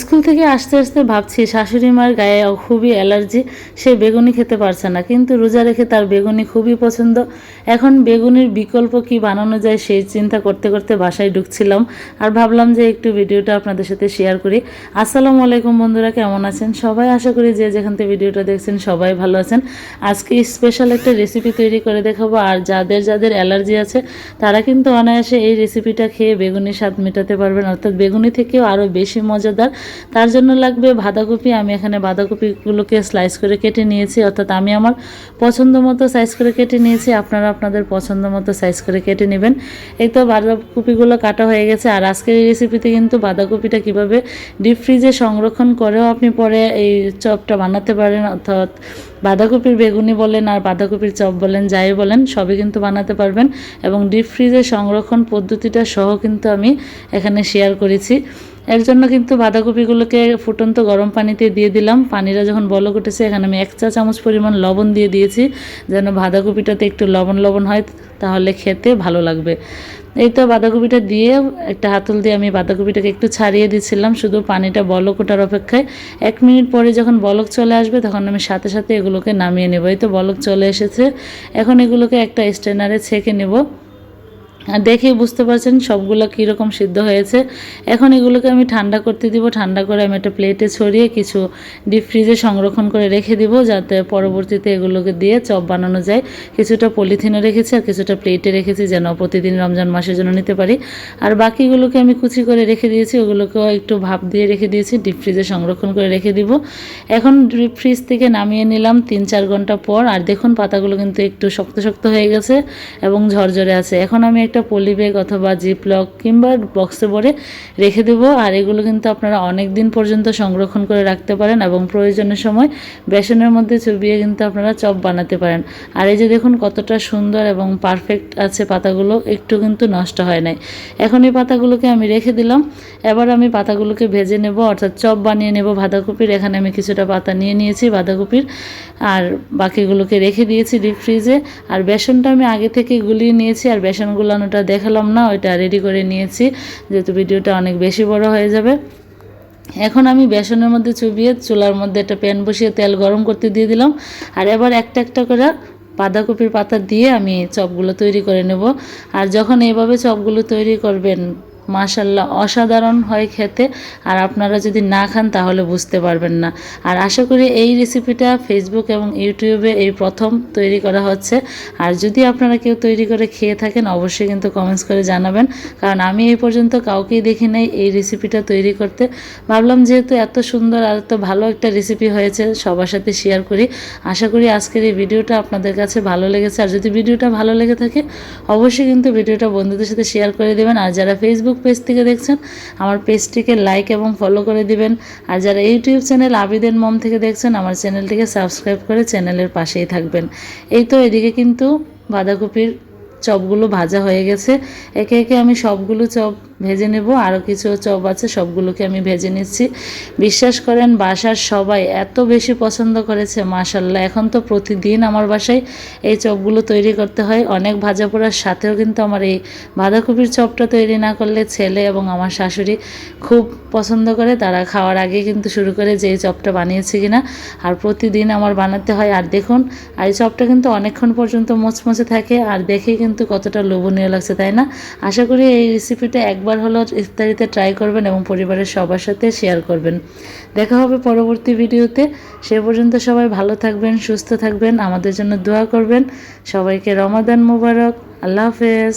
School থেকে আসতে আসতে ভাবছি, শাশুড়ি মার গায়ে খুবই অ্যালার্জি, সে বেগুনি খেতে পারছে না। কিন্তু রোজা রেখে তার বেগুনি খুবই পছন্দ। এখন বেগুনির বিকল্প কি বানানো যায় সেই চিন্তা করতে করতে বাসায় ঢুকছিলাম আর ভাবলাম যে একটু ভিডিওটা আপনাদের সাথে শেয়ার করি। আসসালামু আলাইকুম বন্ধুরা, কেমন আছেন? সবাই আশা করি যে যেখান থেকে ভিডিওটা দেখছেন সবাই ভালো আছেন। আজকে স্পেশাল একটা রেসিপি তৈরি করে দেখাবো আর যাদের যাদের অ্যালার্জি আছে, তারা কিন্তু অনায়াসে এই রেসিপিটা খেয়ে বেগুনি স্বাদ মেটাতে পারবেন। অর্থাৎ বেগুনি থেকেও আরও বেশি মজাদার তার জন্য লাগবে বাঁধাকপি। আমি এখানে বাঁধাকপিগুলোকে স্লাইস করে কেটে নিয়েছি, অর্থাৎ আমি আমার পছন্দ মতো সাইজ করে কেটে নিয়েছি। আপনারা আপনাদের পছন্দ মতো সাইজ করে কেটে নেবেন। এই তো বাঁধাকপিগুলো কাটা হয়ে গেছে। আর আজকের এই রেসিপিতে কিন্তু বাঁধাকপিটা কীভাবে ডিপ ফ্রিজে সংরক্ষণ করেও আপনি পরে এই চপটা বানাতে পারেন, অর্থাৎ বাঁধাকপির বেগুনি বলেন আর বাঁধাকপির চপ বলেন, যাই বলেন, সবই কিন্তু বানাতে পারবেন। এবং ডিপ ফ্রিজে সংরক্ষণ পদ্ধতিটা সহ কিন্তু আমি এখানে শেয়ার করেছি। এর জন্য কিন্তু বাঁধাকপিগুলোকে ফুটন্ত গরম পানিতে দিয়ে দিলাম। পানিটা যখন বলক উঠেছে, এখানে আমি এক চা চামচ পরিমাণ লবণ দিয়ে দিয়েছি, যেন বাঁধাকপিটাতে একটু লবণ লবণ হয়, তাহলে খেতে ভালো লাগবে। এই তো বাঁধাকপিটা দিয়ে একটা হাতল দিয়ে আমি বাঁধাকপিটাকে একটু ছাড়িয়ে দিচ্ছিলাম শুধু পানিটা বলক ওঠার অপেক্ষায়। এক মিনিট পরে যখন বলক চলে আসবে, তখন আমি সাথে সাথে এগুলোকে নামিয়ে নেব। এই তো বলক চলে এসেছে। এখন এগুলোকে একটা স্ট্যান্ডারে ছেঁকে নেব। দেখেই বুঝতে পারছেন সবগুলো কীরকম সিদ্ধ হয়েছে। এখন এগুলোকে আমি ঠান্ডা করতে দিব, ঠান্ডা করে আমি একটা প্লেটে ছড়িয়ে কিছু ডিপ ফ্রিজে সংরক্ষণ করে রেখে দিব, যাতে পরবর্তীতে এগুলোকে দিয়ে চপ বানানো যায়। কিছুটা পলিথিনে রেখেছি আর কিছুটা প্লেটে রেখেছি যেন প্রতিদিন রমজান মাসের জন্য নিতে পারি। আর বাকিগুলোকে আমি কুচি করে রেখে দিয়েছি ওগুলোকেও একটু ভাপ দিয়ে রেখে দিয়েছি ডিপ ফ্রিজে সংরক্ষণ করে রেখে দিব। এখন ডিপ ফ্রিজ থেকে নামিয়ে নিলাম তিন চার ঘণ্টা পর। আর দেখুন পাতাগুলো কিন্তু একটু শক্ত শক্ত হয়ে গেছে এবং ঝরঝরে আছে। এখন আমি একটা পলি ব্যাগ অথবা জিপলক কিংবা বক্সে ভরে রেখে দেবো। আর এগুলো কিন্তু আপনারা অনেক দিন পর্যন্ত সংরক্ষণ করে রাখতে পারেন এবং প্রয়োজনের সময় বেসনের মধ্যে চুবিয়ে কিন্তু আপনারা চপ বানাতে পারেন। আর এই যে দেখুন কতটা সুন্দর এবং পারফেক্ট আছে পাতাগুলো, একটু কিন্তু নষ্ট হয় নাই। এখন এই পাতাগুলোকে আমি রেখে দিলাম। এবার আমি পাতাগুলোকে ভেজে নেব, অর্থাৎ চপ বানিয়ে নেব বাঁধাকপির। এখানে আমি কিছুটা পাতা নিয়ে নিয়েছি বাঁধাকপির। আর বাকিগুলোকে রেখে দিয়েছি ডিপ ফ্রিজে আর বেসনটা আমি আগে থেকে গুলিয়ে নিয়েছি, আর বেসন গুলানোটা দেখালাম না, ওইটা রেডি করে নিয়েছি, যেহেতু ভিডিওটা অনেক বেশি বড় হয়ে যাবে। এখন আমি বেসনের মধ্যে চুবিয়ে চুলার মধ্যে একটা প্যান বসিয়ে তেল গরম করতে দিয়ে দিলাম। আর এবার একটা একটা করে বাঁধাকপির পাতা দিয়ে আমি চপগুলো তৈরি করে নেব। আর যখন এইভাবে চপগুলো তৈরি করবেন মাশাল্লাহ অসাধারণ হয় খেতে। আর আপনারা যদি না খান, তাহলে বুঝতে পারবেন না। আর আশা করি এই রেসিপিটা ফেসবুক এবং ইউটিউবে এই প্রথম তৈরি করা হচ্ছে। আর যদি আপনারা কেউ তৈরি করে খেয়ে থাকেন, অবশ্যই কিন্তু কমেন্টস করে জানাবেন। কারণ আমি এই পর্যন্ত কাউকেই দেখি নাই এই রেসিপিটা তৈরি করতে। ভাবলাম যেহেতু এত সুন্দর আর এত ভালো একটা রেসিপি হয়েছে, সবার সাথে শেয়ার করি। আশা করি আজকের এই ভিডিওটা আপনাদের কাছে ভালো লেগেছে। আর যদি ভিডিওটা ভালো লেগে থাকে, অবশ্যই কিন্তু ভিডিওটা বন্ধুদের সাথে শেয়ার করে দেবেন। আর যারা ফেসবুক ফেসবুক পেজ থেকে দেখছেন, আমার পেজটিকে লাইক এবং ফলো করে দিবেন। আর যারা ইউটিউব চ্যানেল আবিদের মম থেকে দেখছেন, আমার চ্যানেলটিকে সাবস্ক্রাইব করে চ্যানেলের পাশেই থাকবেন। এই তো এদিকে কিন্তু বাঁধাকপির চপগুলো ভাজা হয়ে গেছে। একে একে আমি সবগুলো চপ ভেজে নেব। আরও কিছু চপ আছে, সবগুলোকে আমি ভেজে নিচ্ছি। বিশ্বাস করেন, বাসার সবাই এত বেশি পছন্দ করেছে মাশাল্লাহ এখন তো প্রতিদিন আমার বাসায় এই চপগুলো তৈরি করতে হয়। অনেক ভাজা পোড়ার সাথেও কিন্তু আমার এই বাঁধাকপির চপটা তৈরি না করলে ছেলে এবং আমার শাশুড়ি খুব পছন্দ করে। তারা খাওয়ার আগে কিন্তু শুরু করে যে এই চপটা বানিয়েছে কিনা। আর প্রতিদিন আমার বানাতে হয়। আর দেখুন, আর এই চপটা কিন্তু অনেকক্ষণ পর্যন্ত মোচমোচে থাকে। আর দেখে কিন্তু কতটা লোভনীয় লাগছে, তাই না? আশা করি এই রেসিপিটা একবার হলো ইফতারিতে ট্রাই করবেন এবং পরিবারের সবার সাথে শেয়ার করবেন। দেখা হবে পরবর্তী ভিডিওতে। সে পর্যন্ত সবাই ভালো থাকবেন, সুস্থ থাকবেন, আমাদের জন্য দোয়া করবেন। সবাইকে রমাদান মুবারক। আল্লাহ হাফেজ।